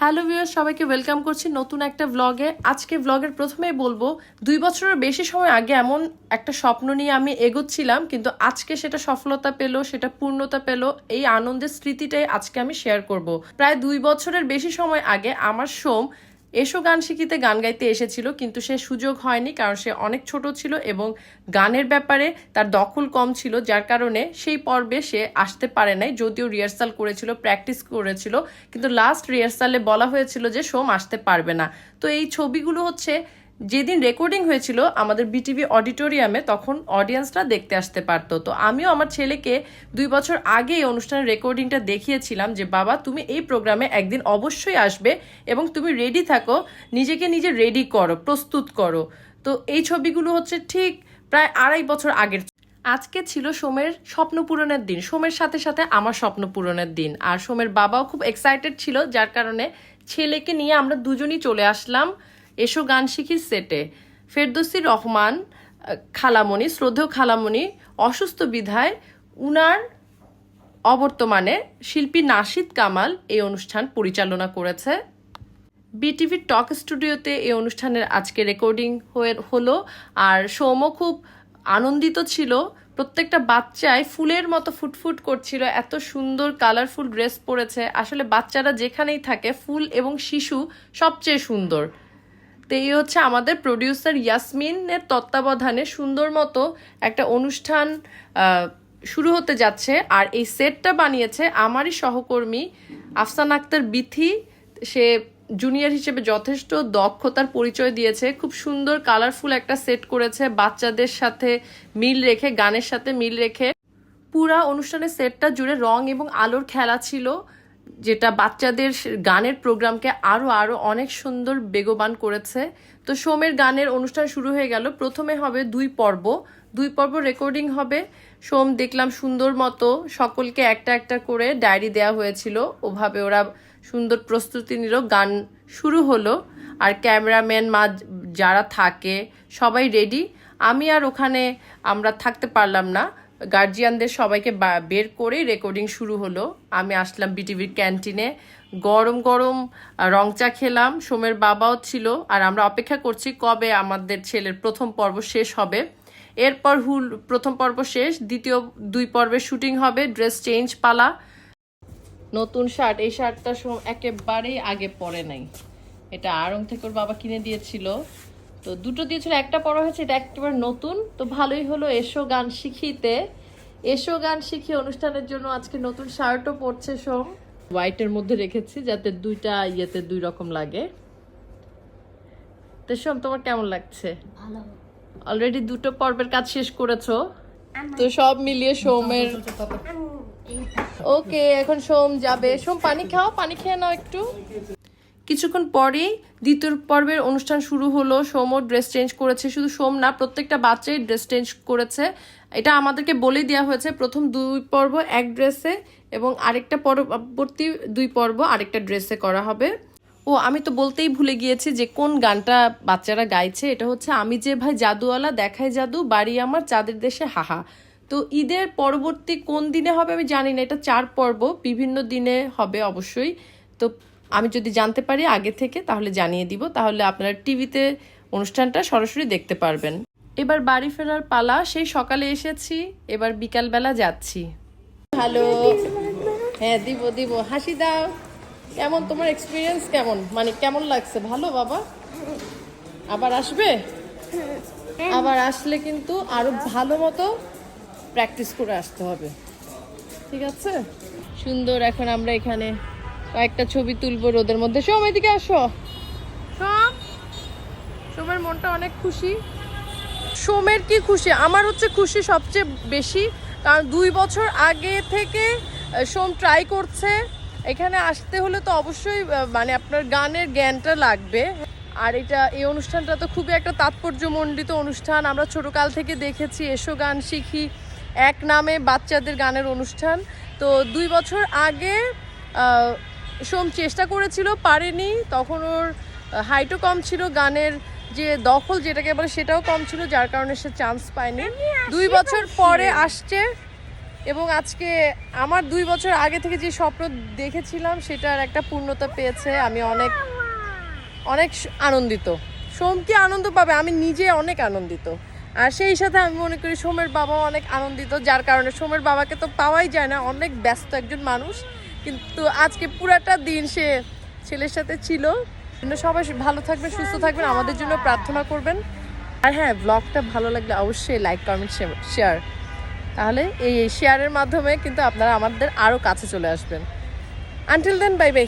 Hello viewer সবাইকে welcome করছি নতুন একটা ব্লগে আজকে ব্লগের প্রথমেই বলব, দুই বছরের বেশি সময় আগে এমন একটা স্বপ্ন নিয়ে আমি এগোচ্ছিলাম, কিন্তু আজকে সেটা সফলতা পেল, সেটা পূর্ণতা পেল, এই আনন্দের স্মৃতিটাই আজকে আমি শেয়ার করব। প্রায় দুই বছরের বেশি সময় আগে আমার সোম এসো গান শিখিতে গান গাইতে এসেছিল, কিন্তু সে সুযোগ হয়নি কারণ সে অনেক ছোট ছিল এবং গানের ব্যাপারে তার দখল কম ছিল, যার কারণে সেই পর্বে সে আসতে পারে নাই। যদিও রিহার্সাল করেছিল প্র্যাকটিস করেছিল, কিন্তু লাস্ট রিহার্সালে বলা হয়েছিল যে সোম আসতে পারবে না। তো এই ছবিগুলো হচ্ছে যেদিন রেকর্ডিং হয়েছিল আমাদের বিটিভি অডিটোরিয়ামে তখন অডিয়েন্সরা দেখতে আসতে পারতো। তো আমিও আমার ছেলেকে দুই বছর আগে এই অনুষ্ঠানের রেকর্ডিংটা দেখিয়েছিলাম যে, বাবা, তুমি এই প্রোগ্রামে একদিন অবশ্যই আসবে এবং তুমি রেডি থাকো, নিজেকে নিজে রেডি করো, প্রস্তুত করো। তো এই ছবিগুলো হচ্ছে ঠিক প্রায় আড়াই বছর আগের আজকে ছিল সোমের স্বপ্ন পূরণের দিন। সোমের সাথে সাথে আমার স্বপ্ন পূরণের দিন। আর সোমের বাবাও খুব এক্সাইটেড ছিল, যার কারণে ছেলেকে নিয়ে আমরা দুজনই চলে আসলাম। এসো গান শিখি সেটে। ফেরদৌসি রহমান, খালামণি, শ্রদ্ধেয় খালামণি, অসুস্থ বিধায় উনার অবর্তমানে শিল্পী নাশিদ কামাল এই অনুষ্ঠান পরিচালনা করেছে। বিটিভির টক স্টুডিওতে এই অনুষ্ঠানের আজকে রেকর্ডিং হয়ে হলো আর সৌম্য খুব আনন্দিত ছিল। প্রত্যেকটা বাচ্চাই ফুলের মতো ফুটফুট করছিল, এত সুন্দর কালারফুল ড্রেস পরেছে। আসলে বাচ্চারা যেখানেই থাকে, ফুল এবং শিশু সবচেয়ে সুন্দর। তো এই হচ্ছে আমাদের প্রডিউসার ইয়াসমিনের তত্ত্বাবধানে সুন্দর মতো একটা অনুষ্ঠান শুরু হতে যাচ্ছে। আর এই সেটটা বানিয়েছে আমারই সহকর্মী আফসান আক্তার বিথি। সে জুনিয়র হিসেবে যথেষ্ট দক্ষতার পরিচয় দিয়েছে। খুব সুন্দর কালারফুল একটা সেট করেছে। বাচ্চাদের সাথে মিল রেখে, গানের সাথে মিল রেখে। পুরা অনুষ্ঠানের সেটটা জুড়ে রং এবং আলোর খেলা ছিল। যেটা বাচ্চাদের গানের প্রোগ্রামকে আরও আরও অনেক সুন্দর বেগবান করেছে। তো সোমের গানের অনুষ্ঠান শুরু হয়ে গেল। প্রথমে হবে দুই পর্ব। দুই পর্ব রেকর্ডিং হবে। সোম দেখলাম সুন্দর মতো সকলকে একটা একটা করে ডায়েরি দেওয়া হয়েছিল। ওভাবে ওরা সুন্দর প্রস্তুতি নিল। গান শুরু হলো। আর ক্যামেরাম্যান মা যারা থাকে সবাই রেডি। আমি আর ওখানে আমরা থাকতে পারলাম না। গার্জিয়ানদের সবাইকে বের করে রেকর্ডিং শুরু হলো। আমি আসলাম বিটিভির ক্যান্টিনে গরম গরম রং চা খেলাম। সোমের বাবাও ছিল। আর আমরা অপেক্ষা করছি কবে আমাদের ছেলের প্রথম পর্ব শেষ হবে। এরপর হুল, প্রথম পর্ব শেষ, দ্বিতীয় দুই পর্বের শুটিং হবে ড্রেস চেঞ্জ পালা। নতুন শার্ট এই শার্টটা একেবারেই আগে পরে নাই। এটা আড়ং থেকে বাবা কিনে দিয়েছিল। তো দুটো দিয়েছিল একটা পড়া হয়েছে এটা একেবারে নতুন। তো ভালোই হলো এসো গান শিখিতে। এসো গান শিখি অনুষ্ঠানের জন্য আজকে নতুন শার্টও পরছে সোম। হোয়াইটের মধ্যে রেখেছি যাতে দুইটা ইয়েতে দুই রকম লাগে। তো সোম তোমার কেমন লাগছে? অলরেডি দুটো পর্বের কাজ শেষ করেছ। তো সব মিলিয়ে সোমের ওকে এখন সোম যাবে। সোম পানি খাও পানি খেয়ে নাও একটু। কিছুক্ষণ পরেই দ্বিতীয় পর্বের অনুষ্ঠান শুরু হলো। সোমও ড্রেস চেঞ্জ করেছে। শুধু সোম না, প্রত্যেকটা বাচ্চাই ড্রেস চেঞ্জ করেছে। এটা আমাদেরকে বলে দেওয়া হয়েছে, প্রথম দুই পর্ব এক ড্রেসে এবং আরেকটা পরবর্তী দুই পর্ব আরেকটা ড্রেসে করা হবে। ও, আমি তো বলতেই ভুলে গিয়েছি যে কোন গানটা বাচ্চারা গাইছে। এটা হচ্ছে, আমি যে ভাই জাদুওয়ালা, দেখাই জাদু, বাড়ি আমার, চাঁদের দেশে হাহা। তো ঈদের পরবর্তী কোন দিনে হবে আমি জানি না। এটা চার পর্ব, বিভিন্ন দিনে হবে অবশ্যই। তো আমি যদি জানতে পারি আগে থেকে, তাহলে জানিয়ে দিব। তাহলে আপনারা টিভিতে অনুষ্ঠানটা সরাসরি দেখতে পারবেন। এবার বাড়ি ফেরার পালা, সেই সকালে এসেছি, এবার বিকালবেলা যাচ্ছি। হ্যালো। হ্যাঁ দিব দিব। হাসি দাও। কেমন? তোমার এক্সপিরিয়েন্স কেমন? মানে কেমন লাগছে? ভালো, বাবা? আবার আসবে? আবার আসলে কিন্তু আরও ভালো মতো প্র্যাকটিস করে আসতে হবে। ঠিক আছে? সুন্দর, এখন আমরা এখানে কয়েকটা ছবি তুলবো রোদের মধ্যে। সোম, এদিকে আসো। সোম? সোমের মনটা অনেক খুশি। সোমের কি খুশি? আমার হচ্ছে খুশি সবচেয়ে বেশি। কারণ দুই বছর আগে থেকে সোম ট্রাই করছে। এখানে আসতে হলে তো অবশ্যই মানে আপনার গানের জ্ঞানটা লাগবে। আর এটা, এই অনুষ্ঠানটা তো খুবই একটা তাৎপর্যমণ্ডিত অনুষ্ঠান। আমরা ছোটকাল থেকে দেখেছি, এসো গান শিখি। এক নামে বাচ্চাদের গানের অনুষ্ঠান। তো দুই বছর আগে সোম চেষ্টা করেছিল পারেনি। তখন ওর হাইটও কম ছিল গানের যে দখল যেটাকে বলে সেটাও কম ছিল যার কারণে সে চান্স পায়নি। দুই বছর পরে আসছে এবং আজকে আমার দুই বছর আগে থেকে যে স্বপ্ন দেখেছিলাম সেটার একটা পূর্ণতা পেয়েছে। আমি অনেক অনেক আনন্দিত। সোম কি আনন্দ পাবে? আমি নিজে অনেক আনন্দিত। আর সেই সাথে আমি মনে করি সোমের বাবাও অনেক আনন্দিত যার কারণে সোমের বাবাকে তো পাওয়াই যায় না। অনেক ব্যস্ত একজন মানুষ। কিন্তু আজকে পুরাটা দিন সে ছেলের সাথে ছিল। সবাই ভালো থাকবেন, সুস্থ থাকবেন, আমাদের জন্য প্রার্থনা করবেন। আর হ্যাঁ ব্লগটা ভালো লাগলে অবশ্যই লাইক কমেন্ট শেয়ার তাহলে এই শেয়ারের মাধ্যমে কিন্তু আপনারা আমাদের আরও কাছে চলে আসবেন। আনটিল দেন বাই বাই